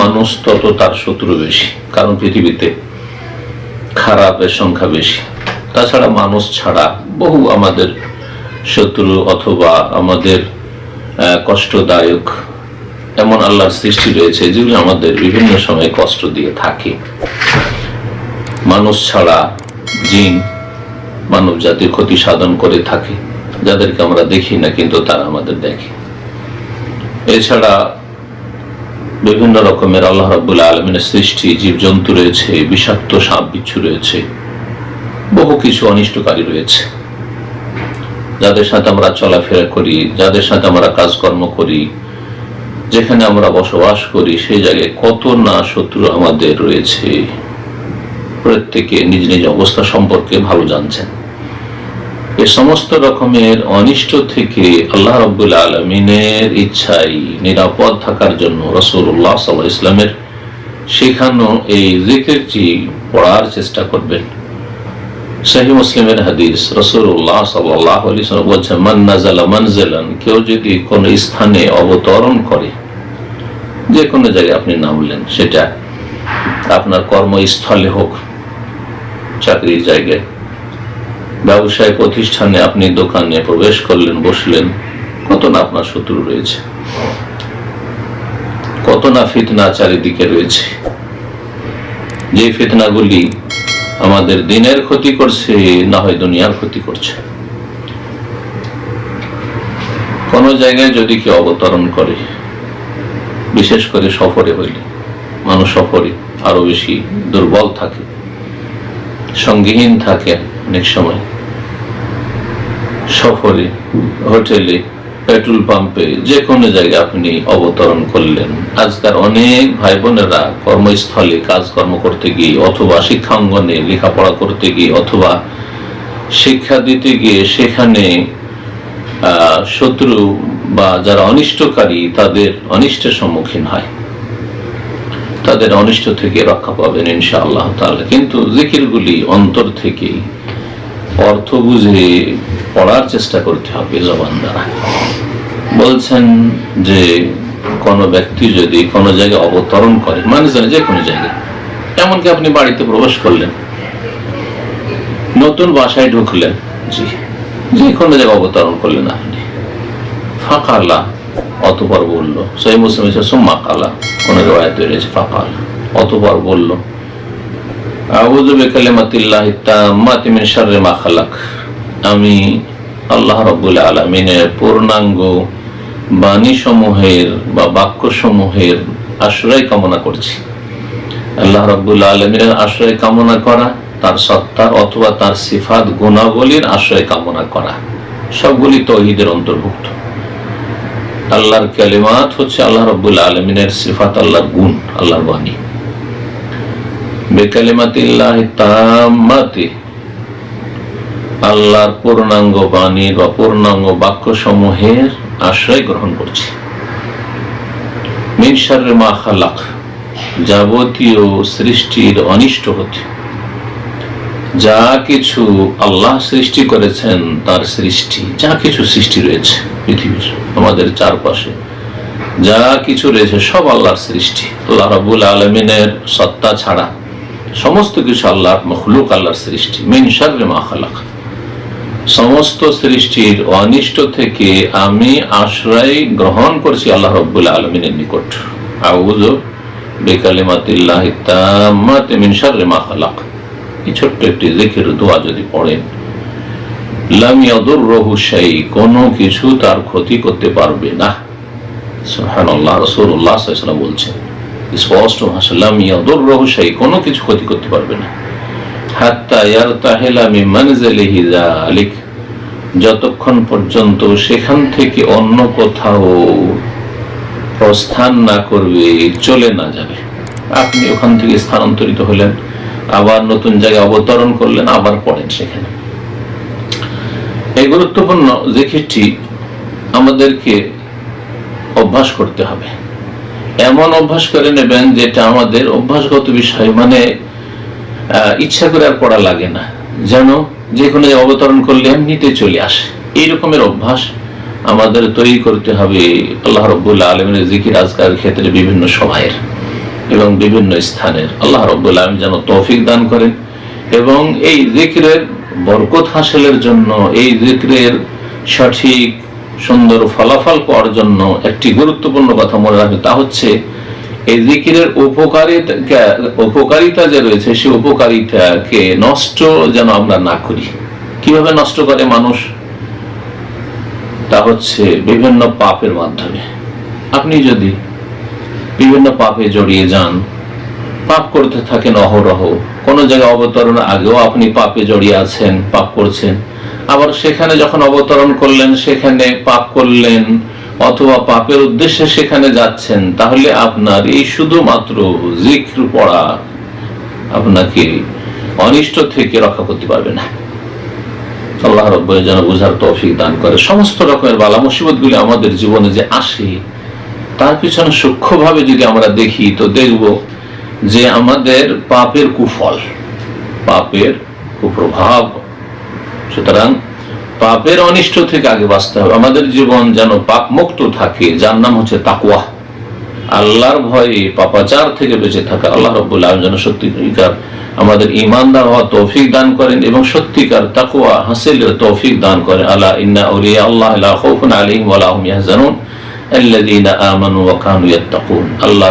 মানুষ, তত তার শত্রু বেশি, কারণ পৃথিবীতে খারাপের সংখ্যা বেশি। তাছাড়া মানুষ ছাড়া বহু আমাদের শত্রু অথবা আমাদের কষ্টদায়ক এমন আল্লাহর সৃষ্টি রয়েছে, যেগুলো আমাদের বিভিন্ন সময় কষ্ট দিয়ে থাকে। মানুষ ছাড়া জিন মানব জাতির ক্ষতি সাধন করে থাকে, যাদেরকে আমরা দেখি না, কিন্তু তারা আমাদের দেখে। এছাড়া বিভিন্ন রকমের আল্লাহ রাবুল আলমিনের সৃষ্টি, জীবজন্তু রয়েছে, বিষাক্ত সাপ বিচ্ছু রয়েছে, বহু কিছু অনিষ্টকারী রয়েছে। যাদের সাথে আমরা চলাফেরা করি, যাদের সাথে আমরা কাজকর্ম করি, যেখানে আমরা বসবাস করি সেই জায়গায় কত না শত্রু আমাদের রয়েছে। প্রত্যেকে নিজ নিজ অবস্থা সম্পর্কে ভালো জানছেন। এ সমস্ত রকমের অনিষ্ট থেকে আল্লাহ রব্বুল আলমিনের ইচ্ছাই নিরাপদ থাকার জন্য রসুল্লাহ সাল্লাহ ইসলামের শেখানো এই জিকিরটি পড়ার চেষ্টা করবেন। সহি মুসলিমের হাদিস রসুল্লাহ সাল্লাহ বলছে মান নাজালা মানজেলান কেউ যদি কোন স্থানে অবতরণ করে যে কোনো জায়গায় আপনি নামলেন সেটা আপনার কর্মস্থলে হোক, চাকরির জায়গায় ব্যবসায় প্রতিষ্ঠানে আপনি দোকানে প্রবেশ করলেন, বসলেন, কত না আপনার শত্রু রয়েছে। কত না ফিতনা চারিদিকে রয়েছে। যে ফিতনাগুলি আমাদের দিনের ক্ষতি করছে, না হয় দুনিয়ার ক্ষতি করছে। কোন জায়গায় যদি কেউ অবতরণ করে, বিশেষ করে সফরে হইলে, মানুষ সফরে আরও বেশি দুর্বল থাকে, সঙ্গীহীন থাকে। অনেক সময়। সফরে, হোটেলে, পেট্রোল পাম্পে যে কোনো জায়গায় আপনি অবতরণ করলেন। আজকাল অনেক ভাই বোনেরা কর্মস্থলে কাজকর্ম করতে গিয়ে অথবা শিক্ষাঙ্গনে লেখাপড়া করতে গিয়ে অথবা শিক্ষা দিতে গিয়ে সেখানে শত্রু বা যারা অনিষ্টকারী তাদের অনিষ্টের সম্মুখীন হয়। তাদের অনিষ্ট থেকে রক্ষা পাবেন ইনশা আল্লাহ তাআলা। কিন্তু জিকিরগুলি অন্তর থেকে অর্থ বুঝে পড়ার চেষ্টা করতে হবে জবান দ্বারা। বলছেন যে কোনো ব্যক্তি যদি কোনো জায়গায় অবতরণ করে মানে জানে যে কোনো জায়গায়, এমনকি আপনি বাড়িতে প্রবেশ করলেন, নতুন বাসায় ঢুকলেন, জি, যে কোনো জায়গায় অবতরণ করলেন আপনি। ফাঁকা আল্লাহ অতপর বলল সেই মুসলিম সোম্মা কালা, কোন রেওয়ায়ত রয়েছে ফাঁকা আল্লাহ অতপর বলল আউযু বিকালিমাতিল্লাহি তাম্মাতি মিন শাররি মা খালাক। আমি আল্লাহ রাব্বুল আলামিনের পূর্ণাঙ্গ বাণী সমূহের বা বাক্য সমূহের আশ্রয় কামনা করছি। আল্লাহ রাব্বুল আলামিনের আশ্রয় কামনা করা, তার সত্তার অথবা তার সিফাত গুণাবলীর আশ্রয় কামনা করা, সবগুলি তহিদের অন্তর্ভুক্ত। আল্লাহর কালিমাত হচ্ছে আল্লাহ রাব্বুল আলামিনের সিফাত, আল্লাহর গুণ, আল্লাহর বাণী। বেকালিমাতিল্লাহি তাম্মাতি আল্লাহর পূর্ণাঙ্গ বাণী বা পূর্ণাঙ্গ বাক্য সমূহের আশ্রয় গ্রহণ করছি। মিনসারের মা খালাক, যাবতীয় সৃষ্টির অনিষ্ট হতে যা কিছু আল্লাহ সৃষ্টি করেছেন, তার সৃষ্টি, যা কিছু সৃষ্টি রয়েছে পৃথিবীর, আমাদের চারপাশে, যা কিছু রয়েছে, সব আল্লাহর সৃষ্টি। আল্লাহ রাবুল আলমিনের সত্তা ছাড়া সমস্ত কিছু আল্লাহর মখলুক, আল্লাহর সৃষ্টি। মিন শাররি মা খালাক। সমস্ত সৃষ্টির অনিষ্ট থেকে আমি আশ্রয় গ্রহণ করছি আল্লাহ রব্বুল আলমিনের নিকট। মা খালাক। এই ছোট্ট একটি জিকির, দোয়া যদি পড়েন, লাম ইয়াদুররহু শাই কোনো কিছু তার ক্ষতি করতে পারবে না। সুবহানাল্লাহ, রাসূলুল্লাহ বলছেন। স্পষ্ট ভাষা লাম ইয়াদুররহু শাই কোনো কিছু ক্ষতি করতে পারবে না। হাত্তা ইয়ারতাহিলা মিন মানজিলিহি যালিক, যতক্ষণ পর্যন্ত সেখান থেকে অন্য কোথাও প্রস্থান না করবে, চলে না যাবে। আপনি ওখান থেকে স্থানান্তরিত হলেন, আবার নতুন জায়গায় অবতরণ করলেন, আবার পড়েন সেখানে। এই গুরুত্বপূর্ণ জিকিরটি আমাদেরকে অভ্যাস করতে হবে। এমন অভ্যাস করে নেবেন যেটা আমাদের অভ্যাসগত বিষয় মানে ইচ্ছা করে আর পড়া লাগে না। যেন যে কোনো অবতরণ করলে এমনিতে চলে আসে। এই রকমের অভ্যাস আমাদের তৈরি করতে হবে আল্লাহ রব্বুল আলমের জিকির আজকার ক্ষেত্রে বিভিন্ন সভায়ের এবং বিভিন্ন স্থানের। আল্লাহ রব্বুল আলম যেন তৌফিক দান করেন এবং এই জিক্রের বরকত হাসিলের জন্য, এই জিক্রের সঠিক সুন্দর ফলাফল পাওয়ার জন্য একটি গুরুত্বপূর্ণ কথা মনে রাখবে, তা হচ্ছে এই জিকিরের উপকারিতা উপকারিতা যে রয়েছে সেই উপকারিতাকে নষ্ট যেন আমরা না করি। কীভাবে নষ্ট করে মানুষ? তা হচ্ছে বিভিন্ন পাপের মাধ্যমে। আপনি যদি বিভিন্ন পাপে জড়িয়ে যান, পাপ করতে থাকেন অহরহ, কোনো জায়গায় অবতরণ আগেও আপনি পাপে জড়িয়ে আছেন, পাপ করছেন আবার সেখানে যখন অবতরণ করলেন, সেখানে পাপ করলেন অথবা পাপের উদ্দেশ্যে সেখানে যাচ্ছেন, তাহলে আপনার এই শুধুমাত্র জিক্র পড়া আপনাকে অনিষ্ট থেকে রক্ষা করতে পারবে না। আল্লাহ রব্বুল যেন বোঝার তৌফিক দান করে। সমস্ত রকমের বালা মুসিবতগুলি আমাদের জীবনে যে আসে, তার পিছনে সূক্ষ্মভাবে যদি আমরা দেখি, তো দেখব যে আমাদের পাপের কুফল, পাপের কুপ্রভাব সুতরাং পাপের অনিষ্ট থেকে আগে বাঁচতে হবে। আমাদের জীবন যেন পাপ মুক্ত থাকে, যার নাম হচ্ছে তাকুয়া আল্লাহর ভয়ে পাপাচার থেকে বেঁচে থাকা। আল্লাহ রব্বুল আলম যেন সত্যিকার আমাদের ইমানদার হওয়া তৌফিক দান করেন এবং সত্যিকার তাকুয়া হাসিলের তৌফিক দান করেন। আল্লাহ ইন্না উলিয়া আল্লাহ হুম ইয়াহজানুন। আল্লাযীনা আমানু ওয়া ইয়াত্তাকুন। আল্লাহ